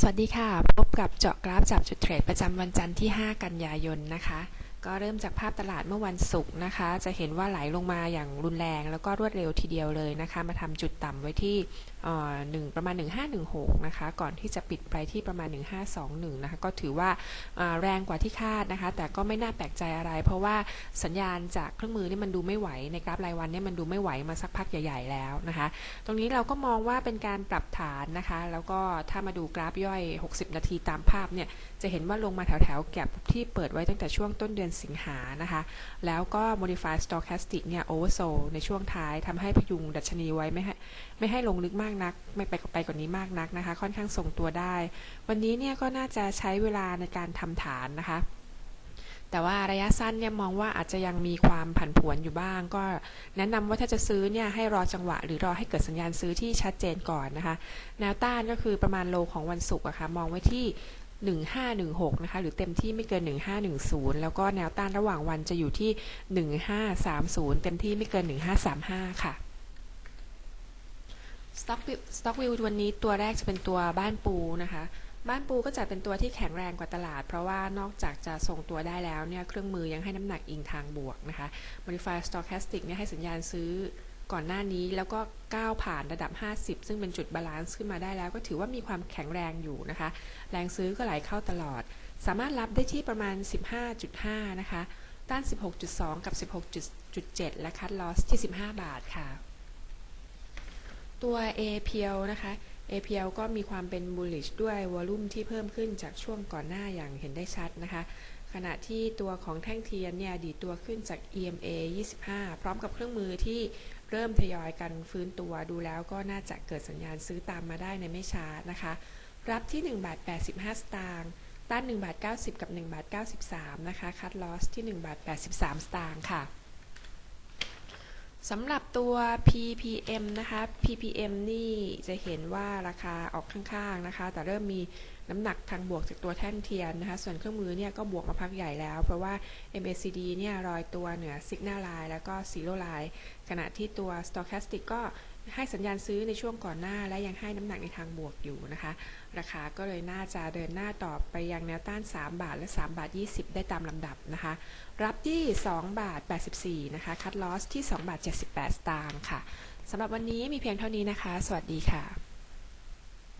สวัสดีค่ะ พบกับเจาะกราฟจับจุดเทรดประจำวันจันทร์ที่ 5 กันยายนนะคะ ก็เริ่มจากภาพตลาดเมื่อวันศุกร์นะคะ จะเห็นว่าไหลลงมาอย่างรุนแรงแล้วก็รวดเร็วทีเดียวเลยนะคะ มาทำจุดต่ำไว้ที่อ่อหนึ่งประมาณ 1516 นะคะ ก่อนที่จะปิดไปที่ประมาณ 1521 นะคะ ก็ถือว่าอ่าแรงกว่าที่คาดนะคะ แต่ก็ไม่น่าแปลกใจอะไร เพราะว่าสัญญาณจากเครื่องมือนี่มันดูไม่ไหว ในกราฟรายวันเนี่ยมันดูไม่ไหวมาสักพักใหญ่ ๆ แล้วนะคะ ตรงนี้เราก็มองว่าเป็นการปรับฐานนะคะ แล้วก็ถ้ามาดูกราฟย่อย 60 นาทีตามภาพเนี่ย จะเห็นว่าลงมาแถวๆแก็บที่เปิดไว้ตั้งแต่ช่วงต้นเดือนสิงหานะคะ แล้วก็ modify stochastic เนี่ย oversold ในช่วงท้ายทำให้พยุงดัชนีไว้ไม่ให้ไม่ให้ลงลึกมากนัก ไม่ไปไปกว่านี้มากนักนะคะ ค่อนข้างทรงตัวได้ วันนี้เนี่ยก็น่าจะใช้เวลาในการทำฐานนะคะแต่ว่าระยะสั้นเนี่ยมองว่าอาจจะยังมีความผันผวนอยู่บ้าง ก็แนะนำว่าถ้าจะซื้อเนี่ยให้รอจังหวะ หรือรอให้เกิดสัญญาณซื้อที่ชัดเจนก่อนนะคะ แนวต้านก็คือประมาณโลของวันศุกร์อะค่ะมองไว้ที่ 1516นะคะหรือเต็มที่ไม่เกิน 1510 แล้วก็แนวต้านระหว่างวันจะอยู่ที่ 1530 เต็มที่ไม่เกิน 1535 ค่ะ Stock View Stock View วันนี้ตัวแรกจะเป็นตัวบ้านปูนะคะ บ้านปูก็จะเป็นตัวที่แข็งแรงกว่าตลาด เพราะว่านอกจากจะทรงตัวได้แล้วเนี่ยเครื่องมือยังให้น้ำหนักอิงทางบวกนะคะ Modify Stochastic เนี่ยให้สัญญาณซื้อ ก่อนหน้านี้แล้วก็ก้าวผ่านระดับ 50 ซึ่งเป็นจุดบาลานซ์ขึ้นมาได้แล้ว ก็ถือว่ามีความแข็งแรงอยู่นะคะ แรงซื้อก็ไหลเข้าตลอด สามารถรับได้ที่ประมาณ 15.5 นะคะ ต้าน 16.2 กับ 16.7 และคัดลอสที่ 15 บาทค่ะ ตัว APL นะคะ APL ก็มีความเป็น bullish ด้วยวอลุ่มที่เพิ่มขึ้นจากช่วงก่อนหน้าอย่างเห็นได้ชัดนะคะ ขณะที่ตัวของแท่งเทียนเนี่ยดีตัวขึ้นจาก EMA 25 พร้อมกับเครื่องมือที่เริ่มทยอยกันฟื้นตัวดูแล้วก็น่าจะเกิดสัญญาณซื้อตามมาได้ในไม่ช้านะคะ รับที่ 1 บาท 85 สตางค์ต้าน1บาท90 กับ1บาท93 นะคะ คัดลอสที่1บาท83 สตางค์ค่ะ สำหรับตัว PPM นะคะ PPM นี่จะเห็นว่าราคาออกข้างๆนะคะ แต่เริ่มมีน้ำหนักทางบวกจากตัวแท่งเทียนนะคะ ส่วนเครื่องมือเนี่ยก็บวกมาพักใหญ่แล้ว เพราะว่า MACD เนี่ยรอยตัวเหนือ Signal Line แล้วก็ Zero Line ขณะที่ตัว Stochastic ก็ ให้สัญญาณซื้อในช่วงก่อนหน้า และยังให้น้ำหนักในทางบวกอยู่นะคะ ราคาก็เลยน่าจะเดินหน้าต่อไปยังแนวต้าน 3 บาทและ 3 บาท 20 ได้ตามลำดับนะคะ รับที่ 2 บาท 84 นะคะ คัดลอสที่ 2 บาท 78 สตางค์ค่ะสำหรับวันนี้มีเพียงเท่านี้นะคะ สวัสดีค่ะ